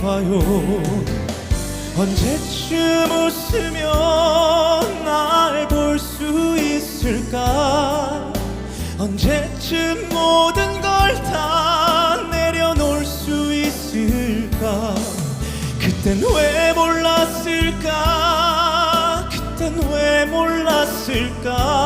아파요 언제쯤 웃으며 날 볼 수 있을까? 언제쯤 모든 걸 다 내려놓을 수 있을까? 그땐 왜 몰랐을까? 그땐 왜 몰랐을까